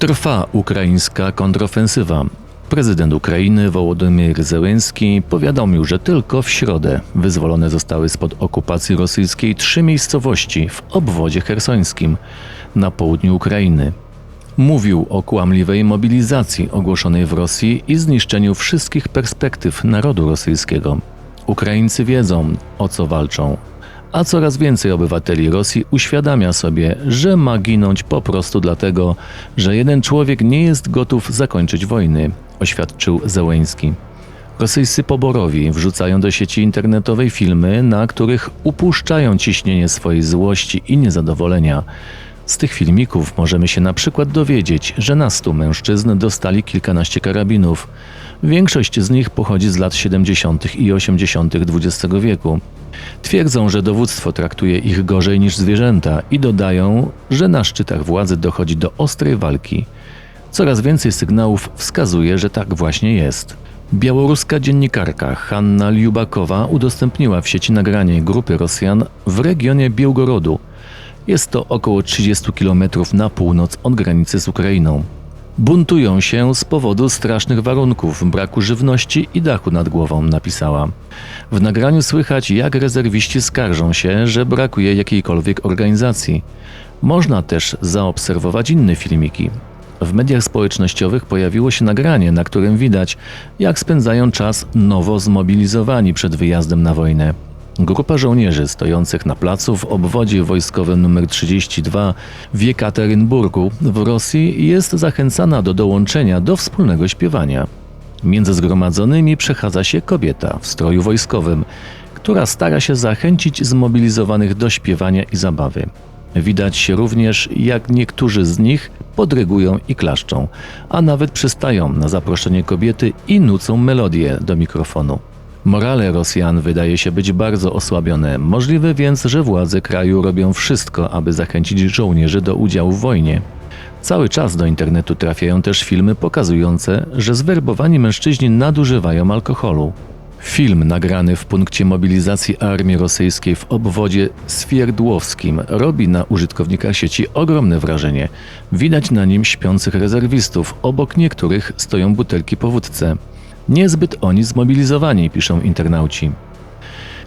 Trwa ukraińska kontrofensywa. Prezydent Ukrainy Wołodymyr Zełenski powiadomił, że tylko w środę wyzwolone zostały spod okupacji rosyjskiej trzy miejscowości w obwodzie hersońskim na południu Ukrainy. Mówił o kłamliwej mobilizacji ogłoszonej w Rosji i zniszczeniu wszystkich perspektyw narodu rosyjskiego. Ukraińcy wiedzą, o co walczą, a coraz więcej obywateli Rosji uświadamia sobie, że ma ginąć po prostu dlatego, że jeden człowiek nie jest gotów zakończyć wojny, oświadczył Zełeński. Rosyjscy poborowi wrzucają do sieci internetowej filmy, na których upuszczają ciśnienie swojej złości i niezadowolenia. Z tych filmików możemy się na przykład dowiedzieć, że na stu mężczyzn dostali kilkanaście karabinów. Większość z nich pochodzi z lat 70. i 80. XX wieku. Twierdzą, że dowództwo traktuje ich gorzej niż zwierzęta i dodają, że na szczytach władzy dochodzi do ostrej walki. Coraz więcej sygnałów wskazuje, że tak właśnie jest. Białoruska dziennikarka Hanna Liubakowa udostępniła w sieci nagranie grupy Rosjan w regionie Białgorodu. Jest to około 30 km na północ od granicy z Ukrainą. Buntują się z powodu strasznych warunków, braku żywności i dachu nad głową, napisała. W nagraniu słychać, jak rezerwiści skarżą się, że brakuje jakiejkolwiek organizacji. Można też zaobserwować inne filmiki. W mediach społecznościowych pojawiło się nagranie, na którym widać, jak spędzają czas nowo zmobilizowani przed wyjazdem na wojnę. Grupa żołnierzy stojących na placu w obwodzie wojskowym nr 32 w Jekaterynburgu w Rosji jest zachęcana do dołączenia do wspólnego śpiewania. Między zgromadzonymi przechadza się kobieta w stroju wojskowym, która stara się zachęcić zmobilizowanych do śpiewania i zabawy. Widać również, jak niektórzy z nich podrygują i klaszczą, a nawet przystają na zaproszenie kobiety i nucą melodię do mikrofonu. Morale Rosjan wydaje się być bardzo osłabione. Możliwe więc, że władze kraju robią wszystko, aby zachęcić żołnierzy do udziału w wojnie. Cały czas do internetu trafiają też filmy pokazujące, że zwerbowani mężczyźni nadużywają alkoholu. Film nagrany w punkcie mobilizacji armii rosyjskiej w obwodzie Swierdłowskim robi na użytkownikach sieci ogromne wrażenie. Widać na nim śpiących rezerwistów, obok niektórych stoją butelki po wódce. Niezbyt oni zmobilizowani, piszą internauci.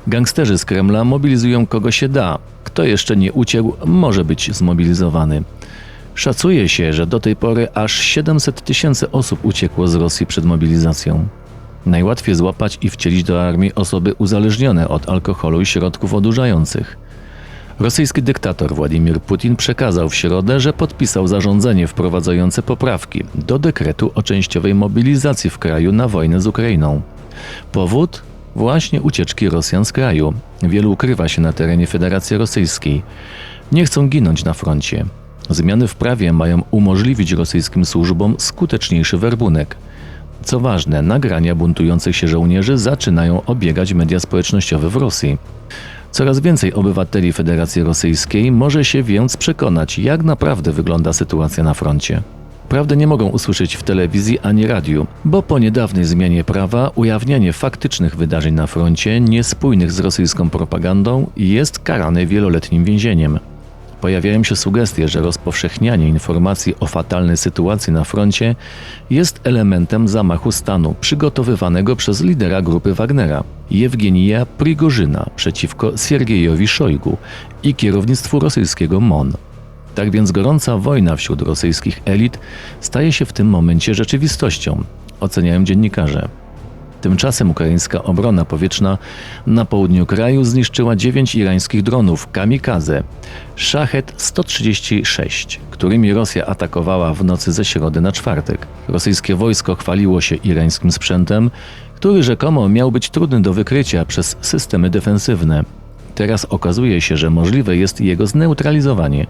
Gangsterzy z Kremla mobilizują kogo się da. Kto jeszcze nie uciekł, może być zmobilizowany. Szacuje się, że do tej pory aż 700 tysięcy osób uciekło z Rosji przed mobilizacją. Najłatwiej złapać i wcielić do armii osoby uzależnione od alkoholu i środków odurzających. Rosyjski dyktator Władimir Putin przekazał w środę, że podpisał zarządzenie wprowadzające poprawki do dekretu o częściowej mobilizacji w kraju na wojnę z Ukrainą. Powód? Właśnie ucieczki Rosjan z kraju. Wielu ukrywa się na terenie Federacji Rosyjskiej. Nie chcą ginąć na froncie. Zmiany w prawie mają umożliwić rosyjskim służbom skuteczniejszy werbunek. Co ważne, nagrania buntujących się żołnierzy zaczynają obiegać media społecznościowe w Rosji. Coraz więcej obywateli Federacji Rosyjskiej może się więc przekonać, jak naprawdę wygląda sytuacja na froncie. Prawdę nie mogą usłyszeć w telewizji ani radiu, bo po niedawnej zmianie prawa ujawnianie faktycznych wydarzeń na froncie niespójnych z rosyjską propagandą jest karane wieloletnim więzieniem. Pojawiają się sugestie, że rozpowszechnianie informacji o fatalnej sytuacji na froncie jest elementem zamachu stanu przygotowywanego przez lidera grupy Wagnera, Jewgenija Prigorzyna, przeciwko Siergiejowi Szojgu i kierownictwu rosyjskiego MON. Tak więc gorąca wojna wśród rosyjskich elit staje się w tym momencie rzeczywistością, oceniają dziennikarze. Tymczasem ukraińska obrona powietrzna na południu kraju zniszczyła dziewięć irańskich dronów kamikaze Shahed 136, którymi Rosja atakowała w nocy ze środy na czwartek. Rosyjskie wojsko chwaliło się irańskim sprzętem, który rzekomo miał być trudny do wykrycia przez systemy defensywne. Teraz okazuje się, że możliwe jest jego zneutralizowanie.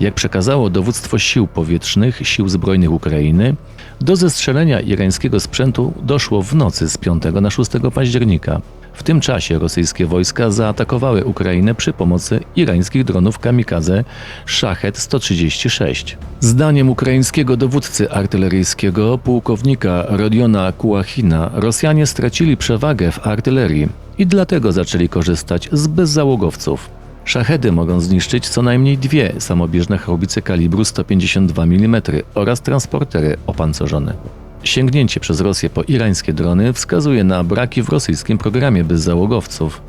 Jak przekazało dowództwo sił powietrznych Sił Zbrojnych Ukrainy, do zestrzelenia irańskiego sprzętu doszło w nocy z 5 na 6 października. W tym czasie rosyjskie wojska zaatakowały Ukrainę przy pomocy irańskich dronów kamikaze Shahed 136. Zdaniem ukraińskiego dowódcy artyleryjskiego pułkownika Rodiona Kułachina Rosjanie stracili przewagę w artylerii i dlatego zaczęli korzystać z bezzałogowców. Szachedy mogą zniszczyć co najmniej dwie samobieżne haubice kalibru 152 mm oraz transportery opancerzone. Sięgnięcie przez Rosję po irańskie drony wskazuje na braki w rosyjskim programie bezzałogowców.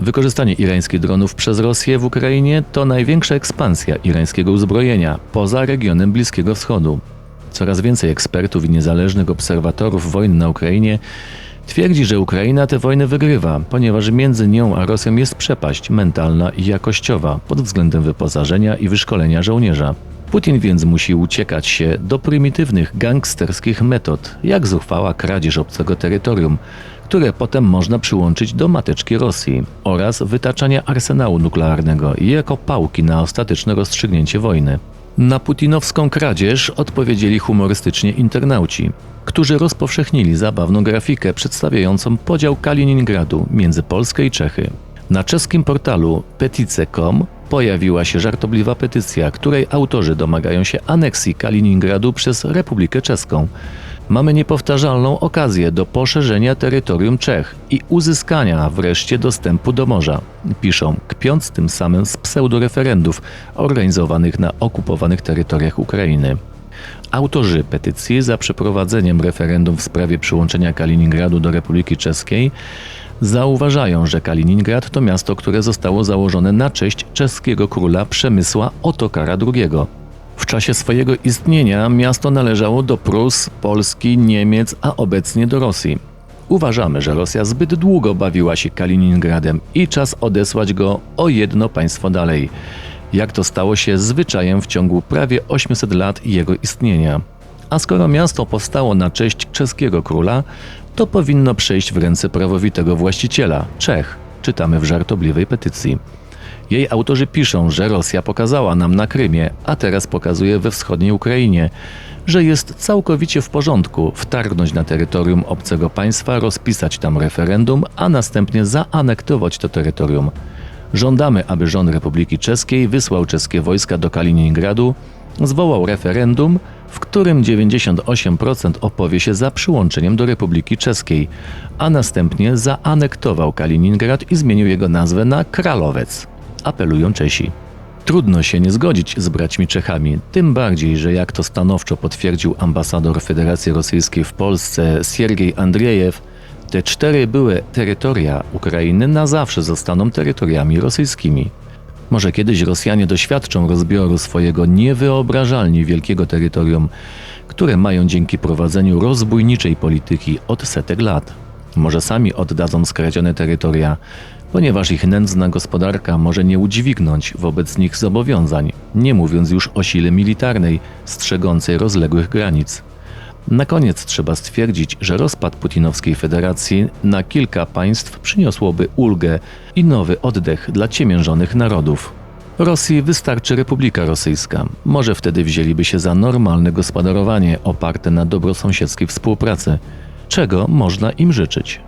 Wykorzystanie irańskich dronów przez Rosję w Ukrainie to największa ekspansja irańskiego uzbrojenia poza regionem Bliskiego Wschodu. Coraz więcej ekspertów i niezależnych obserwatorów wojny na Ukrainie twierdzi, że Ukraina tę wojnę wygrywa, ponieważ między nią a Rosją jest przepaść mentalna i jakościowa pod względem wyposażenia i wyszkolenia żołnierza. Putin więc musi uciekać się do prymitywnych gangsterskich metod, jak zuchwała kradzież obcego terytorium, które potem można przyłączyć do mateczki Rosji, oraz wytaczania arsenału nuklearnego jako pałki na ostateczne rozstrzygnięcie wojny. Na putinowską kradzież odpowiedzieli humorystycznie internauci, którzy rozpowszechnili zabawną grafikę przedstawiającą podział Kaliningradu między Polskę i Czechy. Na czeskim portalu petice.com pojawiła się żartobliwa petycja, której autorzy domagają się aneksji Kaliningradu przez Republikę Czeską. Mamy niepowtarzalną okazję do poszerzenia terytorium Czech i uzyskania wreszcie dostępu do morza, piszą, kpiąc tym samym z pseudoreferendów organizowanych na okupowanych terytoriach Ukrainy. Autorzy petycji za przeprowadzeniem referendum w sprawie przyłączenia Kaliningradu do Republiki Czeskiej zauważają, że Kaliningrad to miasto, które zostało założone na cześć czeskiego króla Przemysła Otokara II. W czasie swojego istnienia miasto należało do Prus, Polski, Niemiec, a obecnie do Rosji. Uważamy, że Rosja zbyt długo bawiła się Kaliningradem i czas odesłać go o jedno państwo dalej, jak to stało się zwyczajem w ciągu prawie 800 lat jego istnienia. A skoro miasto powstało na cześć czeskiego króla, to powinno przejść w ręce prawowitego właściciela Czech, czytamy w żartobliwej petycji. Jej autorzy piszą, że Rosja pokazała nam na Krymie, a teraz pokazuje we wschodniej Ukrainie, że jest całkowicie w porządku wtargnąć na terytorium obcego państwa, rozpisać tam referendum, a następnie zaanektować to terytorium. Żądamy, aby rząd Republiki Czeskiej wysłał czeskie wojska do Kaliningradu, zwołał referendum, w którym 98% opowie się za przyłączeniem do Republiki Czeskiej, a następnie zaanektował Kaliningrad i zmienił jego nazwę na Kralowec. Apelują Czesi. Trudno się nie zgodzić z braćmi Czechami, tym bardziej, że jak to stanowczo potwierdził ambasador Federacji Rosyjskiej w Polsce Siergiej Andriejew, te cztery były terytoria Ukrainy na zawsze zostaną terytoriami rosyjskimi. Może kiedyś Rosjanie doświadczą rozbioru swojego niewyobrażalnie wielkiego terytorium, które mają dzięki prowadzeniu rozbójniczej polityki od setek lat. Może sami oddadzą skradzione terytoria, ponieważ ich nędzna gospodarka może nie udźwignąć wobec nich zobowiązań, nie mówiąc już o sile militarnej strzegącej rozległych granic. Na koniec trzeba stwierdzić, że rozpad putinowskiej federacji na kilka państw przyniosłoby ulgę i nowy oddech dla ciemiężonych narodów. Rosji wystarczy Republika Rosyjska. Może wtedy wzięliby się za normalne gospodarowanie oparte na dobrosąsiedzkiej współpracy, czego można im życzyć.